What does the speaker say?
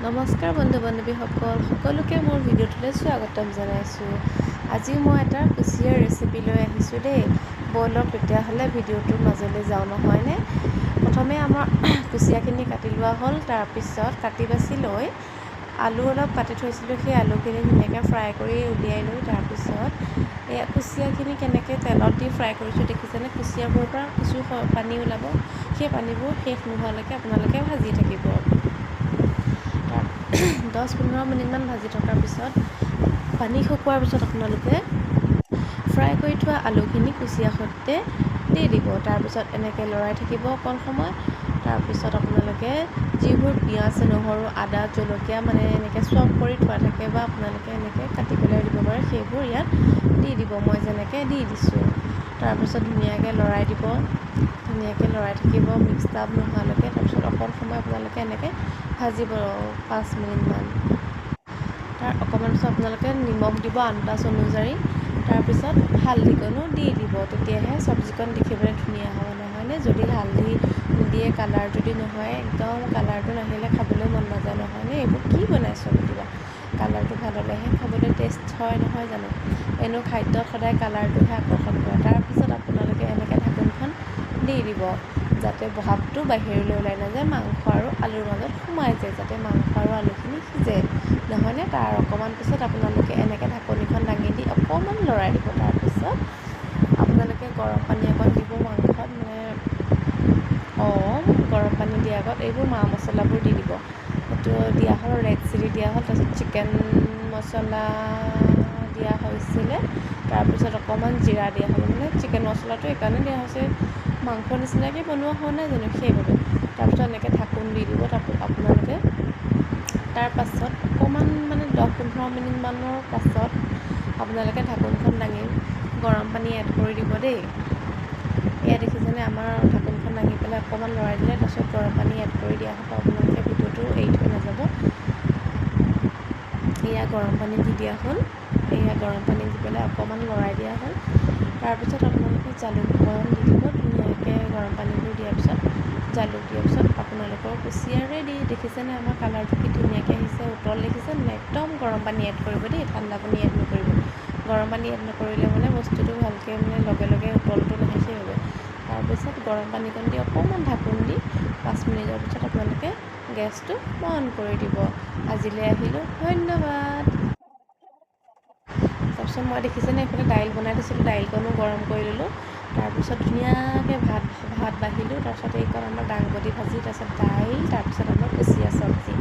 নমস্কাৰ বন্ধু বান্ধৱীসকল সকলোকে মোৰ ভিডিঅ'টোলৈ স্বাগতম জনাইছোঁ। আজি মই এটা কুচিয়াৰ ৰেচিপি লৈ আহিছোঁ দেই। ব'লক তেতিয়াহ'লে ভিডিঅ'টোৰ মাজলৈ যাওঁ নহয়নে? প্ৰথমে আমাৰ কুচিয়াখিনি কাটি লোৱা হ'ল তাৰপিছত কাটি বাছি লৈ আলু অলপ কাটি থৈছিলোঁ সেই আলুখিনি ধুনীয়াকৈ ফ্ৰাই কৰি উলিয়াই লৈ তাৰপিছত এই কুচিয়াখিনি কেনেকৈ তেলত দি ফ্ৰাই কৰিছোঁ দেখিছেনে? কুচিয়াবোৰৰ পৰা কিছু পানী ওলাব সেই পানীবোৰ শেষ নোহোৱালৈকে আপোনালোকে ভাজি থাকিব। দহ পোন্ধৰ মিনিটমান ভাজি থকাৰ পিছত পানী শুকোৱাৰ পিছত আপোনালোকে ফ্ৰাই কৰি থোৱা আলুখিনি কুচিয়া সৈতে দি দিব। তাৰপিছত এনেকৈ লৰাই থাকিব অকণ সময়। তাৰপিছত আপোনালোকে যিবোৰ পিঁয়াজ নহৰু আদা জলকীয়া মানে এনেকৈ চপ কৰি থোৱা থাকে বা আপোনালোকে এনেকৈ কাটি পেলাই দিব পাৰে সেইবোৰ ইয়াত দি দিব। মই যেনেকৈ দি দিছোঁ। তাৰপিছত ধুনীয়াকৈ লৰাই দিব ধুনীয়াকৈ লৰাই থাকিব মিক্স আপ নোহোৱালৈকে তাৰপিছত অকণ সময় আপোনালোকে এনেকৈ ভাজিব পাঁচ মিনিটমান। তাৰ অকণমান পিছত আপোনালোকে নিমখ দিব আন্দাজ অনুযায়ী তাৰপিছত হালধিকণো দি দিব। তেতিয়াহে চব্জিকণ দেখিবলৈ ধুনীয়া হ'ব নহয়নে? যদি হালধি নিদিয়ে কালাৰ যদি নহয় একদম কালাৰটো নাহিলে খাবলৈ মন নাযায় নহয়নে? এইবোৰ কি বনাইছোঁ কিবা কালাৰটো ভাল হ'লেহে খাবলৈ টেষ্ট হয় নহয় জানো? এনেও খাদ্যত সদায় কালাৰটোহে আকৰ্ষণ কৰে। তাৰপিছত আপোনালোকে এনেকৈ ঢাকোনখন দি দিব যাতে ভাপটো বাহিৰলৈ ওলাই নাযায় মাংস আৰু আলুৰ মাজত সোমাই যায় যাতে মাংস আৰু আলুখিনি সিজে। নহয়নে? তাৰ অকণমান পিছত আপোনালোকে এনেকৈ ঢাকনিখন দাঙি দি অকণমান লৰাই দিব। তাৰপিছত আপোনালোকে গৰম পানী অকণ দিব মাংসত মানে অঁ গৰম পানী দিয়াৰ আগত এইবোৰ মা মছলাবোৰ দি দিব। সেইটো দিয়া হ'ল ৰেড চিলি দিয়া হ'ল তাৰপিছত চিকেন মছলা দিয়া হৈছিলে। তাৰপিছত অকণমান জিৰা দিয়া হ'ল মানে চিকেন মছলাটো এইকাৰণে দিয়া হৈছে। মাংস নিচিনাকৈ বনোৱা হোৱা নাই জানো সেইবাবে। তাৰপিছত এনেকৈ ঢাকোন দি দিব তাৰপিছত আপোনালোকে। তাৰ পাছত অকণমান মানে দহ পোন্ধৰ মিনিটমানৰ পাছত আপোনালোকে ঢাকোনখন দাঙি গৰম পানী এড কৰি দিব দেই। এয়া দেখিছেনে? আমাৰ ঢাকোনখন দাঙি পেলাই অকণমান লৰাই দিলে তাৰপিছত গৰম পানী এড কৰি দিয়া হ'ব আপোনালোকে। ভিডিঅ'টো এৰি থৈ নাযাব। এয়া গৰম পানী দি দিয়া হ'ল। এয়া গৰম পানী দি পেলাই অকণমান লৰাই দিয়া হ'ল। তাৰপিছত আপোনালোকে জালুক অকণ দি দিব ধুনীয়াকৈ গৰম পানীবোৰ দিয়াৰ পিছত। জালুক দিয়াৰ পিছত আপোনালোকৰ কুচিয়া ৰেডি দেখিছেনে আমাৰ কালাৰটো কি ধুনীয়াকৈ আহিছে উতল দেখিছে একদম গৰম পানী এড কৰিব দেই ঠাণ্ডা পানী এড নকৰিব। গৰম পানী এড নকৰিলে মানে বস্তুটো ভালকৈ মানে লগে লগে উতলটো নাহে সেইবাবে। তাৰপিছত গৰম পানীকণ দি অকণমান ঢাকোন দি পাঁচ মিনিটৰ পিছত আপোনালোকে গেছটো বন্ধ কৰি দিব। আজিলৈ আহিলোঁ ধন্যবাদ। তাৰপিছত মই দেখিছেনে এইফালে দাইল বনাই দিছিলোঁ দাইলকণো গৰম কৰি ল'লোঁ। তাৰপিছত ধুনীয়াকৈ ভাত ভাত বাঢ়িলোঁ তাৰপিছত এইকণ আমাৰ দাংবডি ভাজি তাৰপিছত দাইল তাৰপিছত আমাৰ কুচিয়া চব্জি।